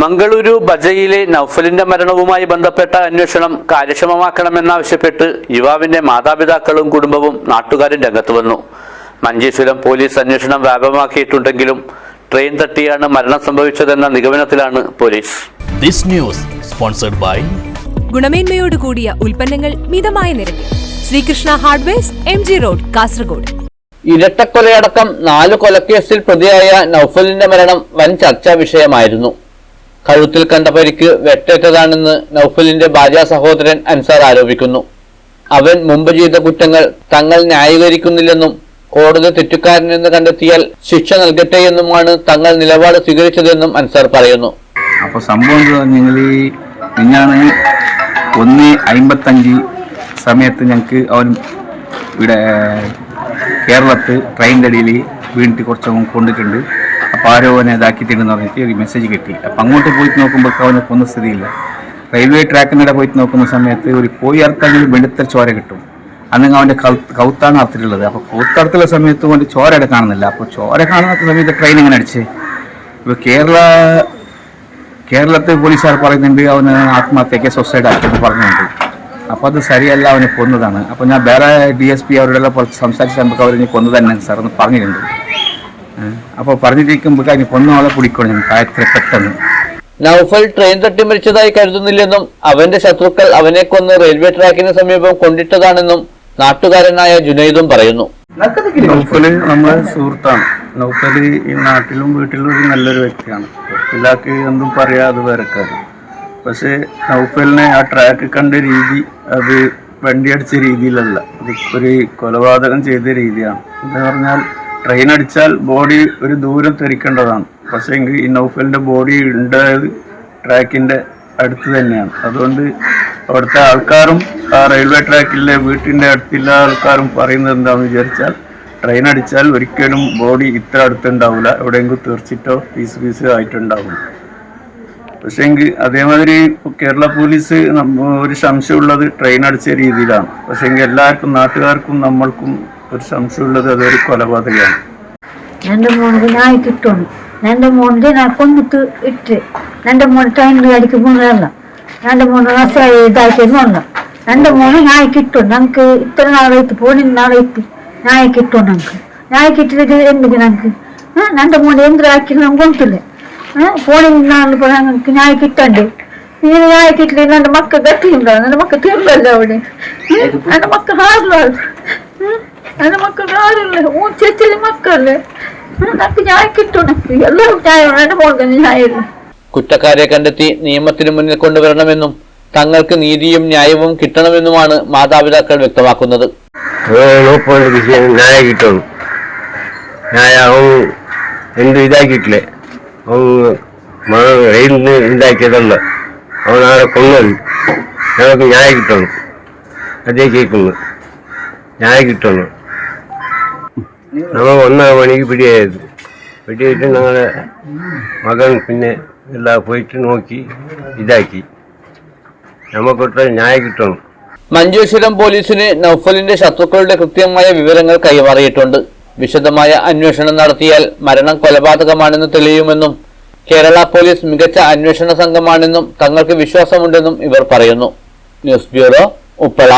മംഗളൂരു ബജയിലെ നൌഫലിന്റെ മരണവുമായി ബന്ധപ്പെട്ട അന്വേഷണം കാര്യക്ഷമമാക്കണമെന്നാവശ്യപ്പെട്ട് യുവാവിന്റെ മാതാപിതാക്കളും കുടുംബവും നാട്ടുകാരും രംഗത്ത് വന്നു. മഞ്ചേശ്വരം പോലീസ് അന്വേഷണം വ്യാപകമാക്കിയിട്ടുണ്ടെങ്കിലും ട്രെയിൻ തട്ടിയാണ് മരണം സംഭവിച്ചതെന്ന നിഗമനത്തിലാണ് police. This news sponsored by ഗുണമേന്മയോട് കൂടിയ ഉൽപ്പന്നങ്ങൾ മിതമായ നിരക്കിൽ. Sreekrishna hardwares M G road Kasaragod. ഇരട്ടക്കൊലയടക്കം നാല് കൊലക്കേസിൽ പ്രതിയായ നൌഫലിന്റെ മരണം വൻ ചർച്ചാ വിഷയമായിരുന്നു. കഴുത്തിൽ കണ്ട പരിക്ക് വെട്ടേറ്റതാണെന്ന് നൌഫലിന്റെ ഭാര്യ സഹോദരൻ അൻസാർ ആരോപിക്കുന്നു. അവൻ മുമ്പ് ചെയ്ത കുറ്റങ്ങൾ തങ്ങൾ ന്യായീകരിക്കുന്നില്ലെന്നും കോടതി തെറ്റുകാരനെന്ന് കണ്ടെത്തിയാൽ ശിക്ഷ നൽകട്ടെയെന്നുമാണ് തങ്ങൾ നിലപാട് സ്വീകരിച്ചതെന്നും അൻസാർ പറയുന്നു. അപ്പൊ സംഭവം നിങ്ങൾ മിഞ്ഞാണ് ഒന്ന് അമ്പത്തഞ്ച് സമയത്ത് ഞങ്ങൾക്ക് അവൻ ഇവിടെ കേരളത്ത് ട്രെയിന്റെ അടിയിൽ വീണിട്ട് കുറച്ച് കൊണ്ടിട്ടുണ്ട് അവനെ ഇതാക്കിയിട്ടുണ്ടെന്ന് പറഞ്ഞിട്ട് ഒരു മെസ്സേജ് കിട്ടി. അപ്പം അങ്ങോട്ട് പോയിട്ട് നോക്കുമ്പോൾ അവനെ കൊന്ന സ്ഥിതിയില്ല. റെയിൽവേ ട്രാക്കിനിടെ പോയിട്ട് നോക്കുന്ന സമയത്ത് ഒരു പോയി അർത്ഥമെങ്കിൽ വെളുത്ത ചോര കിട്ടും. അന്നെങ്കിൽ അവന്റെ കൗത്താണ് അർത്ഥത്തിലുള്ളത് അപ്പോൾ കൗത്തടത്തുള്ള സമയത്ത് അവന്റെ ചോര അവിടെ കാണുന്നില്ല. അപ്പോൾ ചോര കാണുന്ന സമയത്ത് ട്രെയിൻ എങ്ങനെ അടിച്ച്? ഇപ്പോൾ കേരള കേരളത്തിൽ പോലീസുകാർ പറയുന്നുണ്ട് അവന് ആത്മഹത്യക്ക് സൊസൈഡ് ആക്കിയെന്ന് പറഞ്ഞുണ്ട് അപ്പോൾ അത് ശരിയല്ല അവനെ കൊന്നതാണ്. അപ്പോൾ ഞാൻ വേറെ ഡി എസ് പി അവരോടെല്ലാം സംസാരിച്ച് നമുക്ക് അവർ കൊന്നു തന്നെ സാർ എന്ന് പറഞ്ഞിട്ടുണ്ട്. അപ്പോൾ പറഞ്ഞിരിക്കുമ്പോൾ അതിന് കൊന്ന ആളെ പിടിക്കണം ഞാൻ പെട്ടെന്ന്. നൌഫൽ ട്രെയിൻ തട്ടി മരിച്ചതായി കരുതുന്നില്ലെന്നും അവന്റെ ശത്രുക്കൾ അവനെ കൊന്ന് റെയിൽവേ ട്രാക്കിന് സമീപം കൊണ്ടിട്ടതാണെന്നും നാട്ടുകാരനായ ജുനൈദും പറയുന്നു. നൗഫൽ നമ്മളെ സുഹൃത്താണ്. നൗഫൽ ഈ നാട്ടിലും വീട്ടിലും ഒരു നല്ലൊരു വ്യക്തിയാണ്. എല്ലാക്ക് എന്തും പറയാതെ വരക്കാറ് പക്ഷേ നൗഫലിനെ ആ ട്രാക്ക് കണ്ട രീതി അത് വണ്ടി അടിച്ച രീതിയിലല്ല. അത് ഒരു കൊലപാതകം ചെയ്ത രീതിയാണ്. എന്ന് പറഞ്ഞാൽ ട്രെയിൻ അടിച്ചാൽ ബോഡി ഒരു ദൂരം തെറിക്കേണ്ടതാണ്. പക്ഷേ എങ്കിൽ ഈ നൗഫലിന്റെ ബോഡി ഉണ്ടായത് ട്രാക്കിന്റെ അടുത്ത് തന്നെയാണ്. അതുകൊണ്ട് അവിടുത്തെ ആൾക്കാരും ആ റെയിൽവേ ട്രാക്കിലെ വീട്ടിന്റെ അടുത്തുള്ള ആൾക്കാരും പറയുന്നത് എന്താണെന്ന് വിചാരിച്ചാൽ ട്രെയിൻ അടിച്ചാൽ ഒരിക്കലും ബോഡി ഇത്ര അടുത്തുണ്ടാവില്ല എവിടെയെങ്കിലും തീർച്ചിട്ടോ പീസ് പീസ് ആയിട്ടുണ്ടാവും. പക്ഷേ എങ്കിൽ അതേമാതിരി കേരള പോലീസ് ഒരു സംശയമുള്ളത് ട്രെയിൻ അടിച്ച രീതിയിലാണ്. പക്ഷേ എങ്കിൽ എല്ലാവർക്കും നാട്ടുകാർക്കും നമ്മൾക്കും ഒരു സംശയമുള്ളത് അതൊരു കൊലപാതകമാണ് ನನ್ನ ಮೋನಿಗೆ ನಾಯಿ ಕಿಟ್ಟೋನು ನನ್ನ ಮೋನಿಗೆ ನಾ ಕೊಂದಿತ್ತು ಇಟ್ಟೆ ನನ್ನ ಮೋನು ಟೈಮ್ ಅಡಿಕೆ ಮುನ್ನಲ್ಲ ನನ್ನ ಮೋನು ರಸ ಇದಾಕಿ ನೋಡ ನನ್ನ ಮೋನು ನಾಯಿ ಕಿಟ್ಟು ನಂಗೆ ಇತರ ನಾಳೆ ಇತ್ತು ಫೋನಿನ ನಾಳೆ ಇತ್ತು ನಾಯಿ ಕಿಟ್ಟು ನಂಗೆ ನಾಯಿ ಕಿಟ್ಟಿದ್ರೆ ಎಂದಿಗೆ ನಂಗೆ ಹಾಂ ನನ್ನ ಮೋನು ಎಂದ್ರೆ ಹಾಕಿ ನಂಗೆ ಗೊತ್ತಿಲ್ಲ ಹಾಂ ಫೋನಿನ ನಾನು ನಂಗೆ ನಾಯಿ ಕಿಟ್ಟಂಡೆ ನೀನು ನಾಯಿ ಕಿಟ್ಲಿ ನನ್ನ ಮಕ್ಕ ಗಟ್ಟಿ ಇಲ್ಲ ನನ್ನ ಮಕ್ಕ ತಿರ್ಲಲ್ಲ ಅವಳು ನನ್ನ ಮಕ್ಕ ಹಾರ್ಲಾರ್ದು ಹ್ಮ್? ನನ್ನ ಮಕ್ಕಳು ಯಾರಿಲ್ಲ ಹ್ಞೂ ಚೇತಿಲಿ ಮಕ್ಕಳು ನನക്ക് ನ್ಯಾಯ കിട്ടും എല്ലാവരും ന്യായം എന്റെ മോൾക്ക് ന്യായമില്ല കുറ്റക്കാരെ കണ്ടെത്തി നിയമത്തിന് മുന്നിൽ കൊണ്ടുവരണമെന്നും തങ്ങൾക്ക് നീതിയും ന്യായവും കിട്ടണമെന്നുമാണ് മാതാപിതാക്കൾ വ്യക്തമാക്കുന്നത്. ന്യായം കിട്ടണം ന്യായം അവൻ എന്ത് ഇതാക്കിയിട്ടില്ലേ? അവൻ റെയിലിൽ ഇതാക്കിയതല്ല അവൻ ആരെ കൊന്നത്. ഞങ്ങൾക്ക് ന്യായം കിട്ടണം. അതേ കേൾക്കുന്നു. ന്യായം കിട്ടണം. നമ്മൾ ഒന്നാം മണിക്ക് പിടിയായത്. പിടിയായിട്ട് ഞങ്ങളുടെ മകൻ പിന്നെ എല്ലാം പോയിട്ട് നോക്കി ഇതാക്കി. നമുക്കൊട്ട് ന്യായം കിട്ടണം. മഞ്ചേശ്വരം പോലീസിന് നൌഫലിന്റെ ശത്രുക്കളുടെ കൃത്യമായ വിവരങ്ങൾ കൈമാറിയിട്ടുണ്ട്. വിശദമായ അന്വേഷണം നടത്തിയാൽ മരണം കൊലപാതകമാണെന്ന് തെളിയുമെന്നും കേരള പോലീസ് മികച്ച അന്വേഷണ സംഘമാണെന്നും തങ്ങൾക്ക് വിശ്വാസമുണ്ടെന്നും ഇവർ പറയുന്നു. News bureau Uppala.